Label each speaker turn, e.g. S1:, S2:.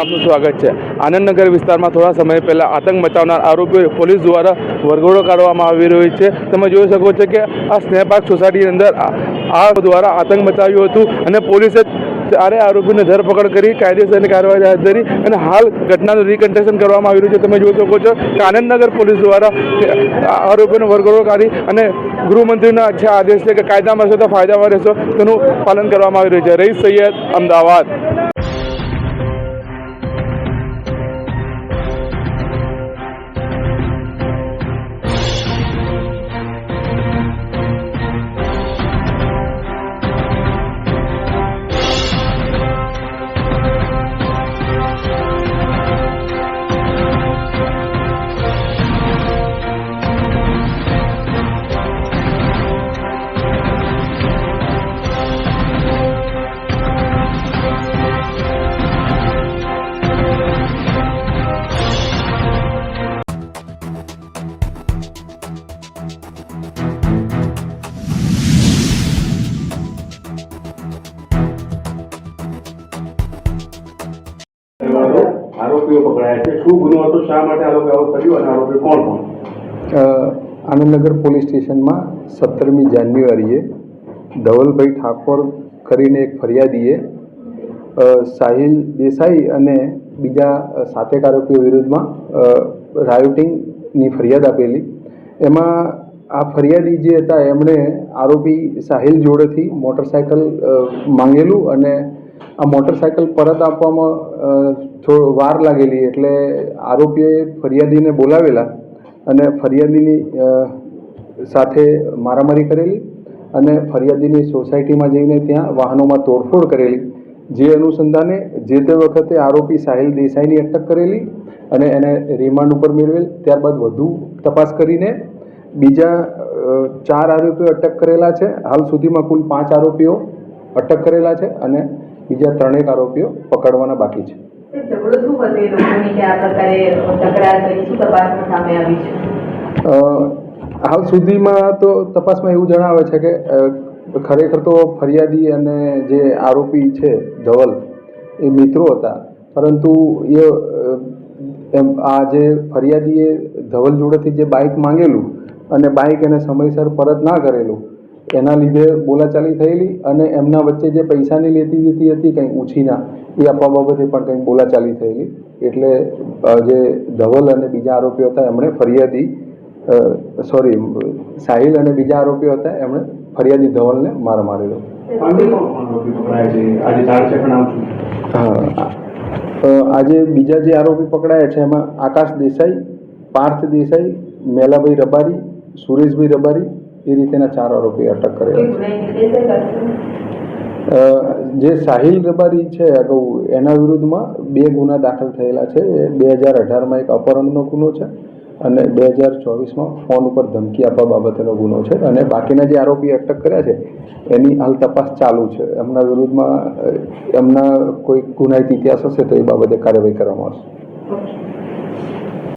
S1: આપનું સ્વાગત છે. આનંદનગર વિસ્તારમાં થોડા સમય પહેલા આતંક મચાવનાર આરોપીઓ પોલીસ દ્વારા વરઘોડો કાઢવામાં આવી રહ્યો છે. તમે જોઈ શકો છો કે આ સ્નેહ પાર્ક સોસાયટીની અંદર આ દ્વારા આતંક મચાવ્યું હતું અને પોલીસે ત્યારે આરોપીને ધરપકડ કરી, કાયદેસરની કાર્યવાહી હાથ ધરી અને હાલ ઘટનાનું રિકન્સ્ટ્રક્શન કરવામાં આવી રહ્યું છે. તમે જોઈ શકો છો કે આનંદનગર પોલીસ દ્વારા આરોપીનો વરઘોડો કાઢી અને ગૃહમંત્રીના છે આદેશ છે કે કાયદામાં રહેશો તો ફાયદામાં રહેશો તેનું પાલન કરવામાં આવી રહ્યું છે. રઈસ સૈયદ અમદાવાદ.
S2: આરોપીઓ પકડાયા છે. શું ગુનો હતો? શા માટે આરોપી આવો કર્યો અને આરોપી કોણ કોણ
S3: આનંદનગર પોલીસ સ્ટેશનમાં સત્તરમી જાન્યુઆરીએ ધવલભાઈ ઠાકોર કરીને એક ફરિયાદીએ સાહિલ દેસાઈ અને બીજા સાતેક આરોપીઓ વિરુદ્ધમાં રાયોટિંગની ફરિયાદ આપેલી. એમાં આ ફરિયાદી જે હતા, એમણે આરોપી સાહિલ જોડેથી મોટરસાયકલ માંગેલું અને આ મોટરસાયકલ પરત આપવામાં થોડો વાર લાગેલી એટલે આરોપીએ ફરિયાદીને બોલાવેલા અને ફરિયાદીની સાથે મારામારી કરેલી અને ફરિયાદીની સોસાયટીમાં જઈને ત્યાં વાહનોમાં તોડફોડ કરેલી. જે અનુસંધાને જે તે વખતે આરોપી સાહિલ દેસાઈની અટક કરેલી અને એને રિમાન્ડ ઉપર મેળવેલ. ત્યારબાદ વધુ તપાસ કરીને બીજા ચાર આરોપીઓ અટક કરેલા છે. હાલ સુધીમાં કુલ પાંચ આરોપીઓ અટક કરેલા છે અને બીજા ત્રણેક આરોપીઓ પકડવાના બાકી છે. હાલ સુધીમાં તો તપાસમાં એવું જણાવે છે કે ખરેખર તો ફરિયાદી અને જે આરોપી છે ધવલ એ મિત્રો હતા. પરંતુ એ એમ આ જે ફરિયાદીએ ધવલ જોડેથી જે બાઇક માંગેલું અને બાઇક એને સમયસર પરત ના કરેલું એના લીધે બોલાચાલી થયેલી અને એમના વચ્ચે જે પૈસાની લેતી દેતી હતી કંઈ ઊંચીના એ આપવા બાબતે પણ કંઈક બોલાચાલી થયેલી. એટલે જે ધવલ અને બીજા આરોપીઓ હતા એમણે ફરિયાદી સોરી સાહિલ અને બીજા આરોપીઓ હતા એમણે ફરિયાદી ધવલને માર મારેલો. હા. આજે બીજા જે આરોપી પકડાયા છે એમાં આકાશ દેસાઈ પાર્થ દેસાઈ મેલાભાઈ રબારી સુરેશભાઈ રબારી એ રીતેના ચાર આરોપી અટક કરેલા જે સાહિલ રબારી છે અગાઉ એના વિરુદ્ધમાં બે ગુના દાખલ થયેલા છે. એ બે હજાર અઢારમાં એક અપહરણનો ગુનો છે અને બે હજાર ચોવીસમાં ફોન ઉપર ધમકી આપવા બાબતનો ગુનો છે. અને બાકીના જે આરોપી અટક કર્યા છે એની હાલ તપાસ ચાલુ છે. એમના વિરુદ્ધમાં એમના કોઈ ગુનાહિત ઇતિહાસ હશે તો એ બાબતે કાર્યવાહી કરવામાં આવશે.